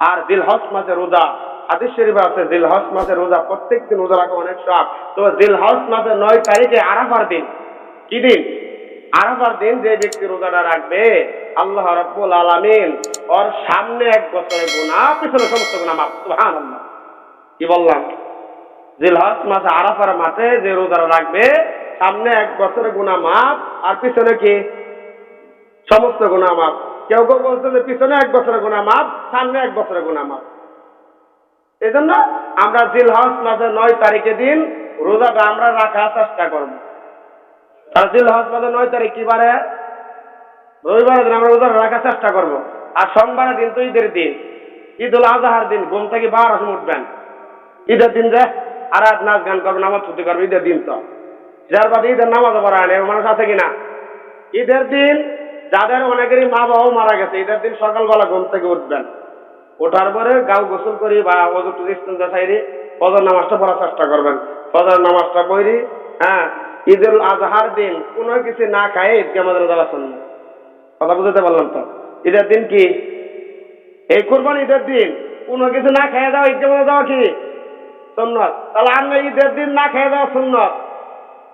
আর দিলহজ মাসে রোজা, হাদিস শরীফে আছে দিলহজ মাসে রোজা প্রত্যেক দিন রোজা রাখা অনেক সব তবে দিলহজ মাসের নয় তারিখে আরাফার দিন। কি দিন? আরাফার দিন যে ব্যক্তি রোজাটা রাখবে, আল্লাহ রাব্বুল আলামিন ওর সামনে এক বছরের গুনাহ, পিছনে সমস্ত গুনাহ মাফ। সুবহানাল্লাহ। কি বললাম? জিলহজ মাসে আরাফার মাসে যে রোজারা রাখবে, সামনে এক বছরের গুনাহ মাফ, আর পিছনে কি? সমস্ত গুনাহ মাফ। কেউ কেউ বলছে যে পিছনে এক বছরের গুনাহ মাফ, সামনে এক বছরের গুনাহ মাফ। এই জন্য আমরা জিল জিলহজ মাসের নয় তারিখে দিন রোজাটা আমরা রাখার চেষ্টা করব। আর জিলহজ মাসের নয় তারিখ কি বারে? রবিবারের দিন আমরা রোজাটা রাখার চেষ্টা করব। আর সোমবারের দিন তো ঈদের দিন। ঈদ উল আজহার দিন, ঘুম থেকে বারোটার সময় উঠবেন। ঈদের দিন যে আর রাত নাচ গান করবে, নামাজ ছুটি করবে ঈদের দিন তো। যার বাদে ঈদের নামাজ পড়া মানুষ আছে কিনা? ঈদের দিন যাদের অনেকেরই মা বাবাও মারা গেছে, ঈদের দিন সকালবেলা ঘুম থেকে উঠবেন। ওঠার পরে গাও গোসল করি বা ওজু টুজু ইস্তেঞ্জা চাইরি ফজর নামাজটা পড়ার চেষ্টা করবেন। ফজর নামাজটা পড়ি হ্যাঁ ঈদুল আজহার দিন কোনো কিছু না খায় ঈদকে আমাদের যাওয়া শুনবে কথা বুঝতে পারলাম তো? ঈদের দিন কি? এই কোরবান ঈদের দিন কোনো কিছু না খেয়ে যাওয়া, ঈদকে মধ্যে যাওয়া কি? সুন্নত। তাহলে আমরা ঈদের দিন না খেয়ে যাওয়া সুন্নত।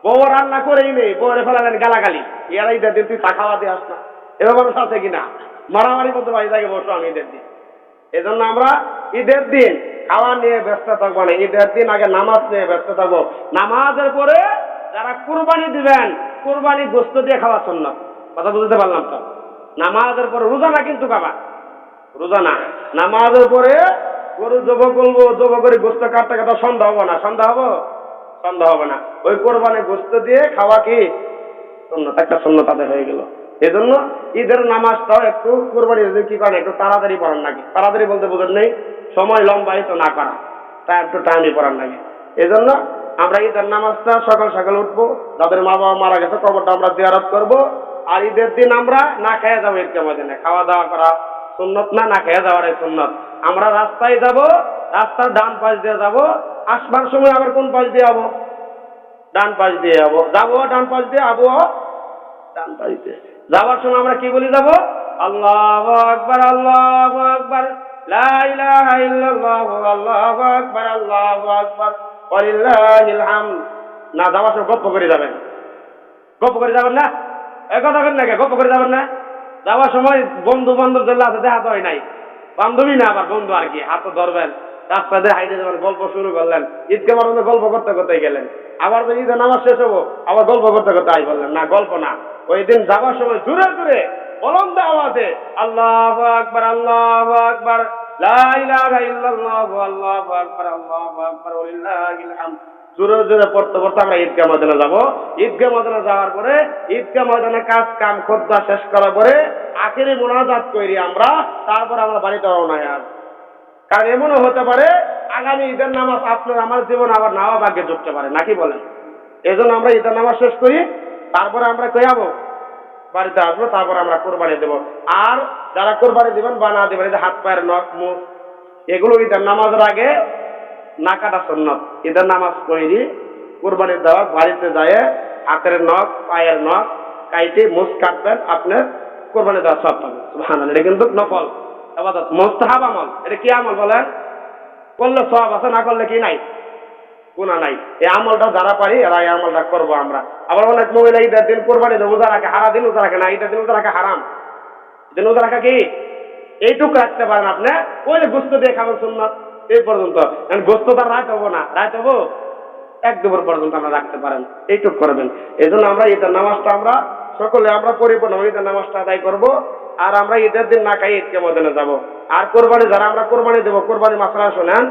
বউ রান্না করেই নেই, বউরে ফেলালেন গালাগালি। এরা ঈদের দিন তুই চা খাওয়া দিয়ে আস না এবার মানুষ আছে কিনা? মারামারি করতে পারি তাকে বসো আমি ঈদের দিন। এজন্য আমরা ঈদের দিন খাওয়া নিয়ে ব্যস্ত থাকব না। ঈদের দিন আগে নামাজ নিয়ে ব্যস্ত থাকব। নামাজের পরে যারা কুরবানি দিবেন, কুরবানি গোস্ত দিয়ে খাওয়া সুন্নত। কথা বুঝতে পারলাম তো? নামাজের পরে রোজা না কিন্তু খাবা রোজা না। নামাজের পরে গরু জব করব জব করে গোস্ত কাটতে কাটা সন্ধ্যা হব না, সন্ধ্যা হব? সন্ধ্যা হবে না। ওই কোরবানি গোস্ত দিয়ে খাওয়া কি? সুন্নত, একটা শূন্য তাদের হয়ে গেল। এই জন্য ঈদের নামাজটাও একটু কোরবানি কি করেন, একটু তাড়াতাড়ি পড়ান নাকি? তাড়াতাড়ি বলতে বোঝেন নেই, সময় লম্বায়িত না করা। টাইম টু টাইমই পড়ান নাকি? এই জন্য আমরা ঈদের নামাজটা সকাল সকাল উঠবো, যাদের মা বাবা মারা গেছে, কবরটা আমরা জিয়ারত করব, আর ঈদের দিন আমরা না খেয়ে যাব ঈদ কেমন দিনে খাওয়া দাওয়া করা সুন্নত না না খেয়ে যাওয়ার সুন্নত। আমরা রাস্তায় যাব, রাস্তার ডান পাশ দিয়ে যাব, আসবার সময় আবার কোন পাশ দিয়ে যাব ডান পাশ দিয়ে যাব যাব ডান পাশ দিয়ে, আবো ডান পাশ দিয়ে। যাওয়ার সময় আমরা কি বলি যাব? আল্লাহ আকবার আল্লাহ আকবার, লা ইলাহা ইল্লাল্লাহ, আল্লাহু আকবার আল্লাহু আকবার না যাওয়ার সময় গপ্প করে যাবেন। গপ্প করে যাবেন না? কথা বলেন না? গপ্প করে যাবেন না? যাওয়ার সময় বন্ধু বান্ধব যেগুলো আছে দেখা তো হয় নাই। বান্ধবী না আবার বন্ধু আর কি, হাত ধরবেন। রাস্তা দিয়ে হাইটে যাবেন, গল্প শুরু করলেন। ঈদকে মধ্যে গল্প করতে করতে গেলেন। আবার তো ঈদের নামাজ শেষ হব, আবার গল্প করতে করতে আই বললেন, না, গল্প না। ওই দিন যাওয়ার সময় জুড়ে জুড়ে বলন্দ আওয়াজে, আল্লাহ আকবার আল্লাহ আকবার, লা ইলাহা ইল্লাল্লাহ, আল্লাহু আকবার আল্লাহু আকবার হামদ। জোরে জোরে পড়তে পড়তে আমরা ঈদগাহ ময়দানে যাব। ঈদগাহ ময়দানে যাওয়ার পরে ঈদগাহ ময়দানে কাজ কাম খোদ্দা শেষ করার পরে আখেরি মোনাজাত করি আমরা, তারপর আমরা বাড়িতে রওনা আর কারণ এমনও হতে পারে, আগামী ঈদের নামাজ আপনার আমার জীবন আবার নাওয়া ভাগ্যে জুটতে পারে, নাকি বলেন? এই জন্য আমরা ঈদের নামাজ শেষ করি, তারপরে আমরা কই যাব? বাড়িতে আসব, তারপর আমরা কোরবানি দেব। আর যারা কোরবানি দেবেন বা না দেবেন হাত, পায়ের নখ, মুখ, এগুলো ঈদের নামাজের আগে না কাটা সন্ন্যত ঈদের নামাজ পড়ি কোরবানি দেওয়া বাড়িতে যায় হাতের নখ, পায়ের নখ কাইটে মুখ কাটবেন, আপনার কোরবানি দেওয়া সব পাবেন। সুবহানাল্লাহ, এটা কিন্তু নফল। আবাদত, মোস্তাহাব আমল। এটা কি আমল বলেন? করলে সব আছে, না করলে কি নাই? গুণা নাই। এই আমলটা যারা পারি, এরা এই আমলটা করব আমরা। আবার অনেক মহিলা ঈদের দিন কোরবানি দেবো রাখে হারা দিন রোজা রাখে না, ঈদের দিন রোজা রাখা হারাম। ঈদের রোজা রাখা কি? এইটুকু রাখতে পারেন আপনি। ওই গোস্ত দিয়ে খাবেন সুন্নত। এই পর্যন্ত। গোস্ত তার রাত হব না। রাত হব? এক দুপুর পর্যন্ত আমরা রাখতে পারেন। এইটুক করবেন। এই জন্য আমরা ঈদের নামাজটা আমরা সকলে আমরা পরিপূর্ণ ঈদের নামাজটা আদায় করব। আর আমরা ঈদের দিন না খাই ঈদকে মদনে যাব। আর কোরবানি যারা আমরা কোরবানি দেবো, কোরবানি মাসালা শোনেন।